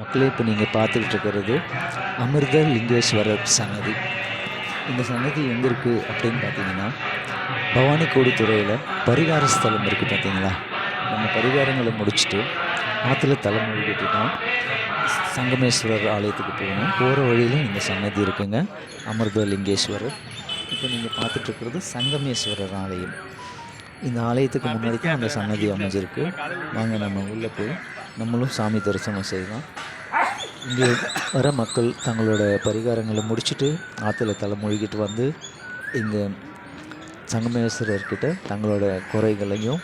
மக்களே இப்போ நீங்கள் பார்த்துக்கிட்டு இருக்கிறது அமிர்த லிங்கேஸ்வரர் சன்னதி. இந்த சன்னதி எங்கே இருக்குது அப்படின்னு பார்த்தீங்கன்னா பவானிக்கோடி துறையில் பரிகார ஸ்தலம் இருக்குது பார்த்தீங்களா? நம்ம பரிகாரங்களை முடிச்சுட்டு ஆற்றுல தலைமொழிகிட்டு தான் சங்கமேஸ்வரர் ஆலயத்துக்கு போகணும். போகிற வழியில் இந்த சன்னதி இருக்குங்க அமிர்த லிங்கேஸ்வரர். இப்போ நீங்கள் பார்த்துட்டு இருக்கிறது சங்கமேஸ்வரர் ஆலயம். இந்த ஆலயத்துக்கு முன்னாடி தான் அந்த சன்னதி அமைஞ்சிருக்கு. வாங்க நம்ம உள்ளே போய் நம்மளும் சாமி தரிசனம் செய்யலாம். இங்கே வர மக்கள் தங்களோட பரிகாரங்களை முடிச்சுட்டு ஆற்றுல தலை மூழ்கிட்டு வந்து இங்கே சங்கமேஸ்வரர்கிட்ட தங்களோட குறைகளையும்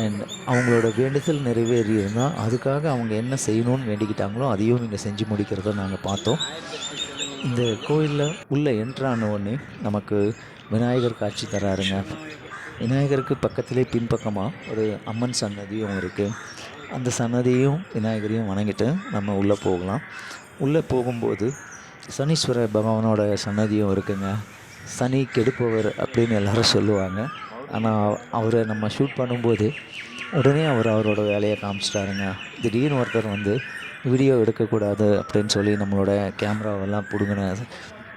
அண்ட் அவங்களோட வேண்டுதல் நிறைவேறியிருந்தால் அதுக்காக அவங்க என்ன செய்யணும்னு வேண்டிக்கிட்டாங்களோ அதையும் இங்கே செஞ்சு முடிக்கிறத நாங்கள் பார்த்தோம். இந்த கோயிலில் உள்ளே என்ட்ரான உடனே நமக்கு விநாயகர் காட்சி தராருங்க. விநாயகருக்கு பக்கத்திலே பின்பக்கமாக ஒரு அம்மன் சன்னதியும் இருக்குது அந்த சன்னதியும் விநாயகரையும் வணங்கிட்டு நம்ம உள்ளே போகலாம். உள்ளே போகும்போது சனீஸ்வர பகவானோட சன்னதியும் இருக்குங்க. சனி கெடுப்பவர் அப்படின்னு எல்லாரும் சொல்லுவாங்க. ஆனால் அவரை நம்ம ஷூட் பண்ணும்போது உடனே அவர் அவரோட வேலையை காமிச்சிட்டாருங்க. திடீர்னு ஒருத்தர் வந்து வீடியோ எடுக்கக்கூடாது அப்படின்னு சொல்லி நம்மளோட கேமராவெல்லாம் பிடுங்கின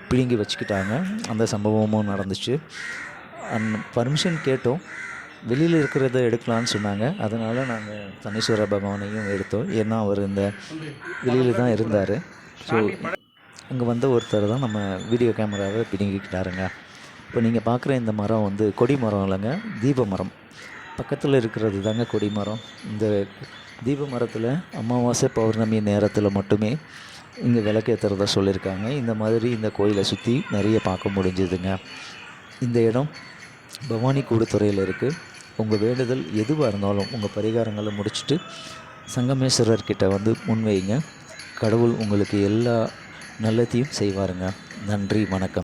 பிடுங்கி வச்சுக்கிட்டாங்க. அந்த சம்பவமும் நடந்துச்சு. அண்ட் பர்மிஷன் கேட்டோம். வெளியில் இருக்கிறத எடுக்கலான்னு சொன்னாங்க. அதனால் நாங்கள் தனீஸ்வர பகவானையும் எடுத்தோம். ஏன்னா அவர் இந்த வெளியில் தான் இருந்தார். ஸோ அங்கே வந்த ஒருத்தர் தான் நம்ம வீடியோ கேமராவை பிடுங்கிக்கிட்டாருங்க. இப்போ நீங்கள் பார்க்குற இந்த மரம் வந்து கொடி மரம் இல்லைங்க தீப மரம். பக்கத்தில் இருக்கிறது தாங்க கொடி மரம். இந்த தீப மரத்தில் அமாவாசை பௌர்ணமி நேரத்தில் மட்டுமே இங்கே விளக்கேற்றுறதா சொல்லியிருக்காங்க. இந்த மாதிரி இந்த கோயிலை சுற்றி நிறைய பார்க்க முடிஞ்சுதுங்க. இந்த இடம் பவானி கூடுதுறையில் இருக்குது உங்கள் வேண்டுதல் எதுவாக இருந்தாலும் உங்கள் பரிகாரங்களை முடிச்சுட்டு சங்கமேஸ்வரர்கிட்ட வந்து முன்வைங்க. கடவுள் உங்களுக்கு எல்லா நல்லதையும் செய்வாருங்க. நன்றி வணக்கம்.